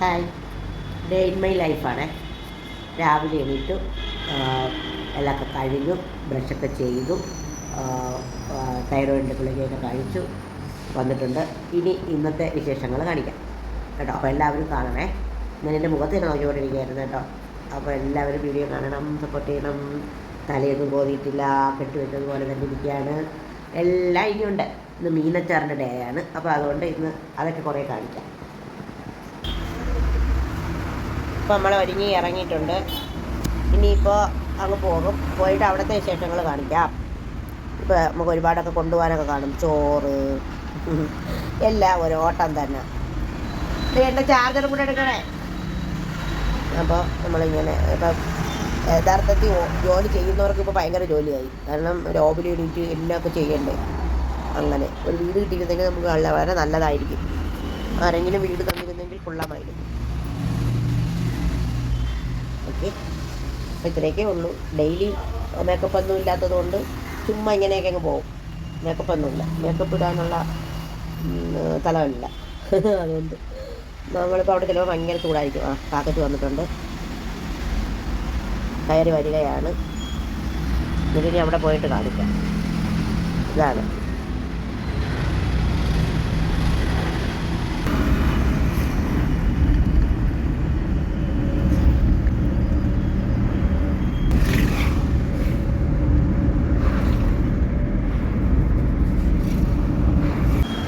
Hi day in my ലൈഫാണ് രാവിലെ എണീറ്റു. എല്ലാമൊക്കെ കഴിഞ്ഞു. ബ്രഷൊക്കെ ചെയ്തു. തൈറോയിഡിന്റെ ഗുളികയൊക്കെ കഴിച്ചു. വന്നിട്ടുണ്ട്. ഇനി ഇന്നത്തെ വിശേഷങ്ങൾ കാണിക്കാം. കേട്ടോ അപ്പോൾ എല്ലാവരും കാണണേ. ഞാൻ എന്റെ മുഖത്ത് തന്നെ നോക്കിക്കൊണ്ടിരിക്കുകയായിരുന്നു കേട്ടോ. അപ്പോൾ എല്ലാവരും വീഡിയോ കാണണം സപ്പോർട്ട് ചെയ്യണം. തലയൊന്നും പോതിയിട്ടില്ല കെട്ടുവെച്ചതുപോലെ തന്നെ ഇരിക്കുകയാണ്. എല്ലാം ഇനിയുണ്ട്. ഇന്ന് മീനച്ചാറിന്റെ ഡേ ആണ്. അപ്പോൾ അതുകൊണ്ട് ഇന്ന് അതൊക്കെ കുറേ കാണിക്കാം. ഇപ്പോൾ നമ്മൾ ഒരുങ്ങി ഇറങ്ങിയിട്ടുണ്ട്. ഇനിയിപ്പോൾ അങ്ങ് പോകും. പോയിട്ട് അവിടുത്തെ വിശേഷങ്ങൾ കാണിക്കാം. ഇപ്പോൾ നമുക്ക് ഒരുപാടൊക്കെ കൊണ്ടുപോകാനൊക്കെ കാണും. ചോറ് എല്ലാം ഒരു ഓട്ടം തന്നെ. എന്റെ ചാർജറും കൂടെ എടുക്കണേ. അപ്പോൾ നമ്മളിങ്ങനെ ഇപ്പം യഥാർത്ഥത്തിൽ ജോലി ചെയ്യുന്നവർക്ക് ഇപ്പോൾ ഭയങ്കര ജോലിയായി. കാരണം രാവിലെ എണീറ്റ് എല്ലാമൊക്കെ ചെയ്യണ്ടേ. അങ്ങനെ. ഒരു വീട് കിട്ടിയിരുന്നെങ്കിൽ നമുക്ക് വളരെ നല്ലതായിരിക്കും. ആരെങ്കിലും വീട് തന്നിരുന്നെങ്കിൽ കൊള്ളാമായിരുന്നു ഓക്കെ അപ്പോൾ ഇത്രയൊക്കെ ഉള്ളൂ. ഡെയിലി മേക്കപ്പ് ഒന്നും ഇല്ലാത്തത് കൊണ്ട് ചുമ്മാ ഇങ്ങനെയൊക്കെ അങ്ങ് പോകും മേക്കപ്പ് ഒന്നുമില്ല മേക്കപ്പ് ഇടാനുള്ള തലമില്ല അതുകൊണ്ട് നമ്മളിപ്പോൾ അവിടെ ചിലപ്പോൾ ഭയങ്കര ചൂടായിരിക്കും. ആ കാക്കറ്റ് വന്നിട്ടുണ്ട്. കയറി വരികയാണ്. ഇതിനി അവിടെ പോയിട്ട് കാണിക്കാം. ഇതാണ്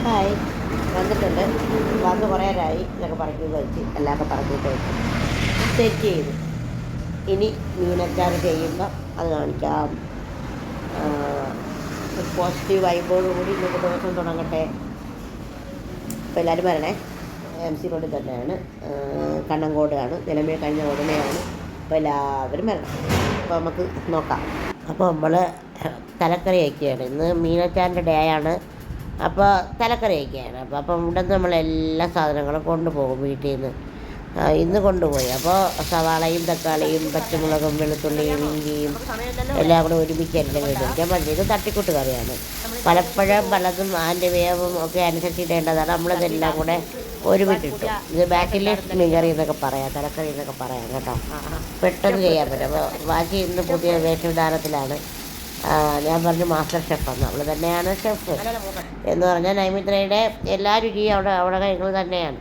ഹായ് വന്നിട്ടുണ്ട് വന്ന് എന്നൊക്കെ പറക്കി വെച്ച് എല്ലാമൊക്കെ പറക്കിയിട്ട് കഴിച്ചു സെറ്റ് ചെയ്തു. ഇനി മീനച്ചാർ ചെയ്യുമ്പോൾ അത് കാണിക്കാം. പോസിറ്റീവ് വൈബോട് കൂടി ഇന്നത്തെ ദിവസം തുടങ്ങട്ടെ. അപ്പോൾ എല്ലാവരും വരണേ. എം സി റോഡിൽ തന്നെയാണ്. കണ്ണങ്കോടാണ്. നിലമേ കഴിഞ്ഞ ഉടനെയാണ്. അപ്പോൾ എല്ലാവരും വരണം. അപ്പോൾ നമുക്ക് നോക്കാം. അപ്പോൾ നമ്മൾ തലക്കറി വയ്ക്കുകയാണ് ഇന്ന് മീനച്ചാറിന്റെ ഡേ ആണ്. അപ്പോൾ തലക്കറി വയ്ക്കുകയാണ് അപ്പോൾ അപ്പം ഇവിടെ നിന്ന് നമ്മളെല്ലാ സാധനങ്ങളും കൊണ്ടുപോകും വീട്ടിൽ നിന്ന് ഇന്ന് കൊണ്ടുപോയി. അപ്പോൾ സവാളയും തക്കാളിയും പച്ചമുളകും വെളുത്തുള്ളിയും ഇഞ്ചിയും എല്ലാം കൂടെ ഒരുമിച്ചെല്ലാം കഴിക്കാൻ പറ്റില്ല ഇത് തട്ടിക്കൂട്ട് കറിയാണ്. പലപ്പോഴും പലതും അതിന്റെ വേവും ഒക്കെ അനുസരിച്ച് ഇടേണ്ടതാണ്. നമ്മളിതെല്ലാം കൂടെ ഒരുമിച്ചിട്ടു ഇത് ബാക്കിലെ മീൻ കറി എന്നൊക്കെ പറയാം തലക്കറി എന്നൊക്കെ പറയാം കേട്ടോ. പെട്ടെന്ന് ചെയ്യാൻ പറ്റും. അപ്പോൾ ബാക്കി ഇന്ന് പുതിയ വേഷവിധാനത്തിലാണ്. ഞാൻ പറഞ്ഞു മാസ്റ്റർ ഷെഫ് എന്ന്. അവൾ തന്നെയാണ് ഷെഫ്. എന്ന് പറഞ്ഞാൽ നൈമിത്രയുടെ എല്ലാ രുചിയും അവിടെ അവിടെ കൈകൾ തന്നെയാണ്.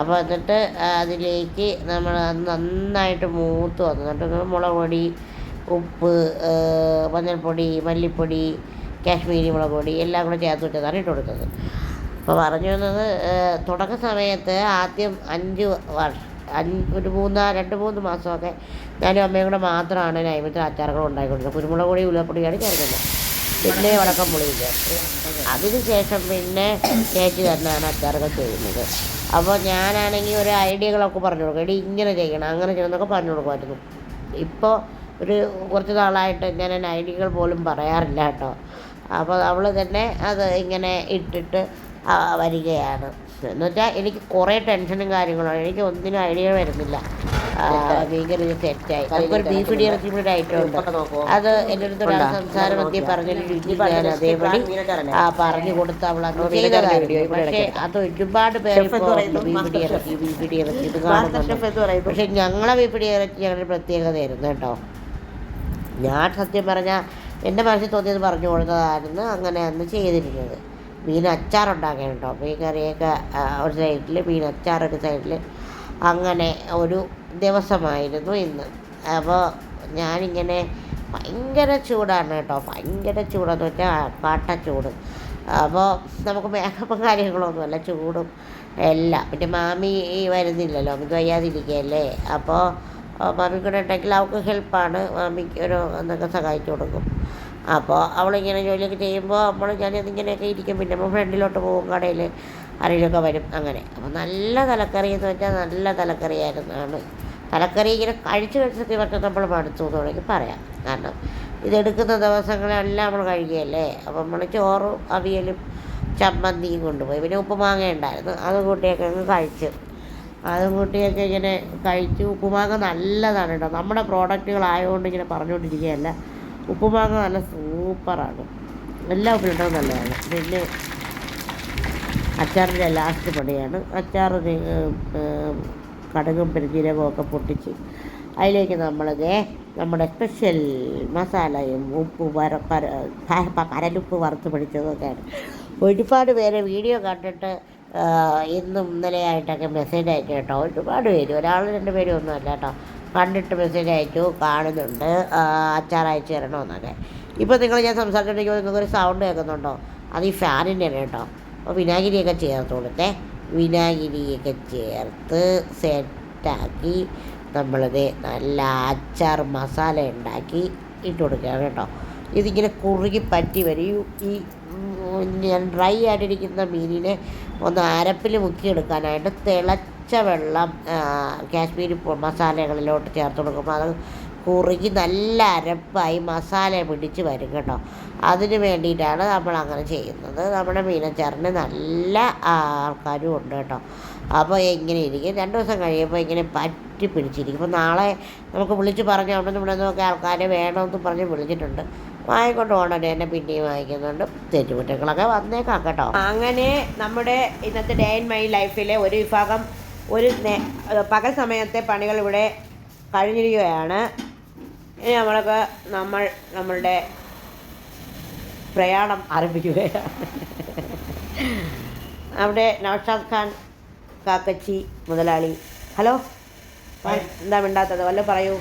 അപ്പോൾ എന്നിട്ട് അതിലേക്ക് നമ്മൾ നന്നായിട്ട് മൂത്ത് വന്നു. എന്നിട്ട് മുളക് പൊടി ഉപ്പ് മഞ്ഞൾപ്പൊടി മല്ലിപ്പൊടി കാശ്മീരി മുളക് പൊടി എല്ലാം കൂടെ ചേർത്ത് വെച്ചതാണ് ഇട്ട് കൊടുക്കുന്നത് അപ്പോൾ പറഞ്ഞു വന്നത് തുടക്ക സമയത്ത് ആദ്യം അഞ്ച് വർഷം ഒരു മൂന്ന് രണ്ട് മൂന്ന് മാസമൊക്കെ ഞാനും അമ്മയും കൂടെ മാത്രമാണ് നൈമിത്ര അച്ചാറുകൾ ഉണ്ടായിക്കൊണ്ടിരുന്നത് കുരുമുളക് പൊടി ഉലപ്പൊടിയാണ് ചേർക്കുന്നത്. പിന്നെ വടക്കം പുളിയില്ല? അതിന് ശേഷം പിന്നെ ചേച്ചി തന്നെയാണ് അച്ചാറുകൾ ചെയ്യുന്നത്. അപ്പോൾ ഞാനാണെങ്കിൽ ഒരു ഐഡിയകളൊക്കെ പറഞ്ഞു കൊടുക്കും. എടി ഇങ്ങനെ ചെയ്യണം അങ്ങനെ ചെയ്യണം എന്നൊക്കെ പറഞ്ഞു കൊടുക്കുമായിരുന്നു. ഇപ്പോൾ ഒരു കുറച്ച് നാളായിട്ട് ഞാൻ ഐഡിയകൾ പോലും പറയാറില്ല കേട്ടോ. അപ്പോൾ അവൾ തന്നെ അത് ഇങ്ങനെ ഇട്ടിട്ട് വരികയാണ്. എന്ന് വെച്ചാൽ എനിക്ക് കുറേ ടെൻഷനും കാര്യങ്ങളും എനിക്ക് ഒന്നിനും ഐഡിയ വരുന്നില്ല. ഭീകര തെറ്റായി. നമുക്കൊരു ബീഫ് ഇടി ഇറച്ചിയുടെ ഒരു ഐറ്റം ഉണ്ട്? അത് എന്റെ അടുത്ത് ഒരാൾ സംസാരം മധ്യേ പറഞ്ഞിട്ട് ഞാൻ അതേപടി ആ പറഞ്ഞു കൊടുത്ത അവൾ അന്ന് കാര്യം. പക്ഷേ അത് ഒരുപാട് പേര് ബീഫ് ഇടി ഇറച്ചി ബീഫ് ഇടി ഇറച്ചി ഇത് കാണുന്നുണ്ട്. പക്ഷെ ഞങ്ങളെ ബീഫ് ഇടി ഇറച്ചി ഞങ്ങളുടെ പ്രത്യേകതയായിരുന്നു കേട്ടോ. ഞാൻ സത്യം പറഞ്ഞാൽ എന്റെ മനസ്സിൽ തോന്നിയത് പറഞ്ഞു കൊടുത്തതായിരുന്നു. അങ്ങനെയാണ് അന്ന് ചെയ്തിരുന്നത്. മീൻ അച്ചാറുണ്ടാക്കാനുണ്ടോ മീൻ കറിയൊക്കെ ഒരു സൈഡിൽ മീൻ അച്ചാർ ഒരു സൈഡിൽ അങ്ങനെ ഒരു ദിവസമായിരുന്നു ഇന്ന്. അപ്പോൾ ഞാനിങ്ങനെ ഭയങ്കര ചൂടാണ് കേട്ടോ. ഭയങ്കര ചൂടെന്ന് വെച്ചാൽ കാട്ട ചൂട്. അപ്പോൾ നമുക്ക് മേക്കപ്പും കാര്യങ്ങളൊന്നുമല്ല ചൂടും എല്ലാം. പിന്നെ മാമി വരുന്നില്ലല്ലോ ഇത് വയ്യാതിരിക്കുകയല്ലേ? അപ്പോൾ മാമി കൂടെ ഉണ്ടെങ്കിൽ അവൾക്ക് ഹെൽപ്പാണ്. മാമിക്ക് ഒരു എന്തൊക്കെ സഹായിച്ചു കൊടുക്കും. അപ്പോൾ അവളിങ്ങനെ ജോലിയൊക്കെ ചെയ്യുമ്പോൾ നമ്മൾ ഞാനിതിങ്ങനെയൊക്കെ ഇരിക്കും. പിന്നെ നമ്മൾ ഫ്രണ്ടിലോട്ട് പോകും കടയിൽ ആരെങ്കിലുമൊക്കെ വരും അങ്ങനെ. അപ്പോൾ നല്ല തലക്കറി എന്ന് വെച്ചാൽ നല്ല തലക്കറിയായിരുന്നു ആണ് തലക്കറി ഇങ്ങനെ കഴിച്ചു വെച്ചിട്ട് ഇവർക്ക് നമ്മൾ മടുത്തു എന്ന് വേണമെങ്കിൽ പറയാം. കാരണം ഇതെടുക്കുന്ന ദിവസങ്ങളെല്ലാം നമ്മൾ കഴിക്കുകയല്ലേ? അപ്പോൾ നമ്മൾ ചോറും അവിയലും ചമ്മന്തിയും കൊണ്ടുപോയി. പിന്നെ ഉപ്പുമാങ്ങ ഉണ്ടായിരുന്നു. അത് കൂട്ടിയൊക്കെ അങ്ങ് കഴിച്ചു. അതും കൂട്ടിയൊക്കെ ഇങ്ങനെ കഴിച്ചു. ഉപ്പുമാങ്ങ നല്ലതാണ് കേട്ടോ. നമ്മുടെ പ്രോഡക്റ്റുകളായതുകൊണ്ട് ഇങ്ങനെ പറഞ്ഞുകൊണ്ടിരിക്കുകയല്ല. ഉപ്പുമാങ്ങ നല്ല സൂപ്പറാണ് എല്ലാ ഉപ്പിലിട്ടതും നല്ലതാണ്. പിന്നെ അച്ചാറിന്റെ ലാസ്റ്റ് പണിയാണ്. അച്ചാർ കടുകും പെരുജീരകവും ഒക്കെ പൊട്ടിച്ച് അതിലേക്ക് നമ്മളത് നമ്മുടെ സ്പെഷ്യൽ മസാലയും ഉപ്പ് വര കര കരലുപ്പ് വറുത്ത് പിടിച്ചതൊക്കെയാണ്. ഒരുപാട് പേര് വീഡിയോ കണ്ടിട്ട് ഇന്നും ഇന്നലെയായിട്ടൊക്കെ മെസ്സേജ് അയച്ചു കേട്ടോ. ഒരുപാട് പേര് ഒരാൾ രണ്ട് പേരും ഒന്നും അല്ല കേട്ടോ. കണ്ടിട്ട് മെസ്സേജ് അയച്ചു കാണുന്നുണ്ട്. അച്ചാർ അയച്ചു തരണമെന്നൊക്കെ. ഇപ്പോൾ നിങ്ങൾ ഞാൻ സംസാരിച്ചിട്ടുണ്ടെങ്കിൽ നിങ്ങൾക്കൊരു സൗണ്ട് കേൾക്കുന്നുണ്ടോ? അത് ഈ ഫാനിന്റെ കേട്ടോ. അപ്പോൾ വിനാഗിരിയൊക്കെ ചേർത്ത് കൊടുത്തേ വിനാഗിരിയൊക്കെ ചേർത്ത് സെറ്റാക്കി നമ്മളിത് നല്ല അച്ചാർ മസാല ഉണ്ടാക്കി ഇട്ട് കൊടുക്കുകയാണ് കേട്ടോ. ഇതിങ്ങനെ കുറുകി പറ്റി വരും. ഈ ഞാൻ ഡ്രൈ ആയിട്ടിരിക്കുന്ന മീനിനെ ഒന്ന് അരപ്പിൽ മുക്കിയെടുക്കാനായിട്ട് തിളച്ച വെള്ളം കാശ്മീരി മസാലകളിലോട്ട് ചേർത്ത് കൊടുക്കുമ്പോൾ അത് കുറുകി നല്ല അരപ്പായി മസാല പിടിച്ച് വരും കേട്ടോ. അതിന് വേണ്ടിയിട്ടാണ് നമ്മൾ അങ്ങനെ ചെയ്യുന്നത്. നമ്മുടെ മീനച്ചാറിന് നല്ല ആൾക്കാരും ഉണ്ട് കേട്ടോ. അപ്പോൾ ഇങ്ങനെ ഇരിക്കും. രണ്ട് ദിവസം കഴിയുമ്പോൾ ഇങ്ങനെ പറ്റി പിടിച്ചിരിക്കും. അപ്പോൾ നാളെ നമുക്ക് വിളിച്ച് പറഞ്ഞ അവിടെ ഇവിടെ നിന്നൊക്കെ ആൾക്കാരെ വേണമെന്ന് പറഞ്ഞ് വിളിച്ചിട്ടുണ്ട്. വാങ്ങിക്കൊണ്ട് പോകണം എന്നെ പിന്നെയും വായിക്കുന്നുണ്ട് തെറ്റുകുറ്റങ്ങളൊക്കെ വന്നേക്കാം കേട്ടോ. അങ്ങനെ നമ്മുടെ ഇന്നത്തെ ഡേ ഇൻ മൈ ലൈഫിലെ ഒരു വിഭാഗം ഒരു പകൽ സമയത്തെ പണികൾ ഇവിടെ കഴിഞ്ഞിരിക്കുകയാണ്. ഇനി നമ്മൾക്ക് നമ്മൾ നമ്മളുടെ പ്രയാണം ആരംഭിക്കുകയാണ്. അവിടെ നൗഷാദ് ഖാൻ കാക്കച്ചി മുതലാളി. ഹലോ. എന്താ മിണ്ടാത്തത്? വല്ല പറയൂ.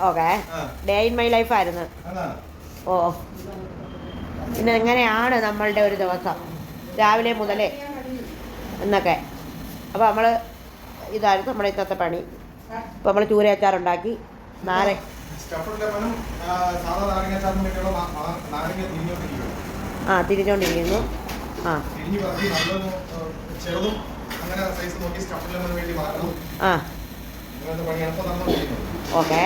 Okay. Day in my life ആയിരുന്നു. ഓ. പിന്നെ എങ്ങനെയാണ് നമ്മളുടെ ഒരു ദിവസം? രാവിലെ മുതലേ എന്നൊക്കെ. അപ്പോൾ നമ്മൾ ഇതായിരുന്നു നമ്മുടെ ഇന്നത്തെ പണി. ഇപ്പോൾ നമ്മൾ ചൂരയച്ചാറുണ്ടാക്കി നാരങ്ങ ആ തിരിഞ്ഞുകൊണ്ടിരിക്കുന്നു. ആ. ഓക്കെ.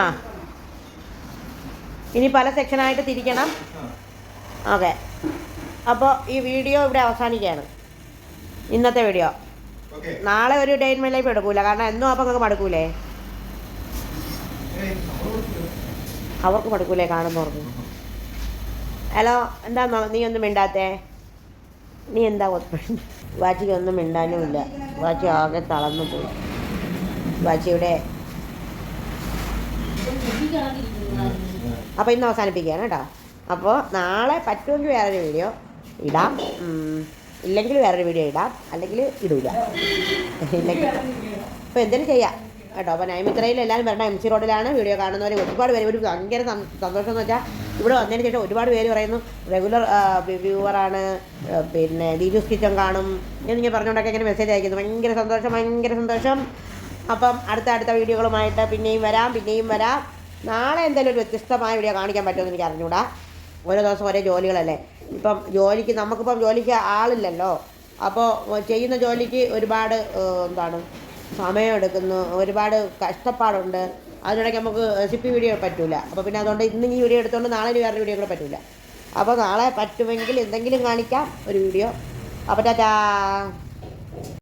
ആ. ഇനി പല സെക്ഷനായിട്ട് തിരിക്കണം. ഓക്കെ. അപ്പോൾ ഈ വീഡിയോ ഇവിടെ അവസാനിക്കുകയാണ്. ഇന്നത്തെ വീഡിയോ നാളെ ഒരു ഡേ ഇൻ മൈ ലൈഫ് എടുക്കൂല. കാരണം എന്നും അപ്പം നിങ്ങൾക്ക് മടുക്കൂലേ. അവർക്ക് മടുക്കൂലേ കാണുന്നവർക്ക്? ഹലോ എന്താ നീ ഒന്നും മിണ്ടാത്തേ? നീ എന്താ ഒത്ത- വാച്ചിക്കൊന്നും മിണ്ടാനുമില്ല. വാച്ചി ആകെ തളർന്നു പോയി. വാച്ചിയുടെ അപ്പോൾ ഇന്ന് അവസാനിപ്പിക്കുകയാണ് കേട്ടോ. അപ്പോൾ നാളെ പറ്റുമെങ്കിൽ വേറൊരു വീഡിയോ ഇടാം. ഇല്ലെങ്കിൽ വേറൊരു വീഡിയോ ഇടാം. അല്ലെങ്കിൽ ഇടില്ല ഇല്ലെങ്കിൽ അപ്പോൾ എന്തെങ്കിലും ചെയ്യാം കേട്ടോ. അപ്പോൾ നൈമിത്രയിൽ എല്ലാവരും വരണം. എം സി റോഡിലാണ് വീഡിയോ കാണുന്നവർ ഒരുപാട് പേര്. ഒരു ഭയങ്കര സന്തോഷം എന്ന് വെച്ചാൽ ഇവിടെ വന്നതിന് ശേഷം ഒരുപാട് പേര് പറയുന്നു റെഗുലർ വ്യൂവറാണ് പിന്നെ ദീജു കിച്ചൺ കാണും ഞാൻ എന്നിങ്ങനെ പറഞ്ഞുകൊണ്ടൊക്കെ ഇങ്ങനെ മെസ്സേജ് അയക്കുന്നു. ഭയങ്കര സന്തോഷം ഭയങ്കര സന്തോഷം. അപ്പം അടുത്ത അടുത്ത വീഡിയോകളുമായിട്ട് പിന്നെയും വരാം പിന്നെയും വരാം. നാളെ എന്തായാലും ഒരു വ്യത്യസ്തമായ വീഡിയോ കാണിക്കാൻ പറ്റുമെന്ന് എനിക്ക് അറിഞ്ഞൂടാ. ഓരോ ദിവസം ഓരോ ജോലികളല്ലേ. ഇപ്പം ജോലിക്ക് നമുക്കിപ്പം ജോലിക്ക് ആളില്ലല്ലോ. അപ്പോൾ ചെയ്യുന്ന ജോലിക്ക് ഒരുപാട് എന്താണ് സമയം എടുക്കുന്നു ഒരുപാട് കഷ്ടപ്പാടുണ്ട്. അതിനിടയ്ക്ക് നമുക്ക് റെസിപ്പി വീഡിയോ പറ്റൂല. അപ്പോൾ പിന്നെ അതുകൊണ്ട് ഇന്ന് ഈ വീഡിയോ എടുത്തുകൊണ്ട് നാളെ ഇനി വേറൊരു വീഡിയോ കൂടെ പറ്റൂല. അപ്പോൾ നാളെ പറ്റുമെങ്കിൽ എന്തെങ്കിലും കാണിക്കാം ഒരു വീഡിയോ. അപ്പോൾ ടാറ്റാ.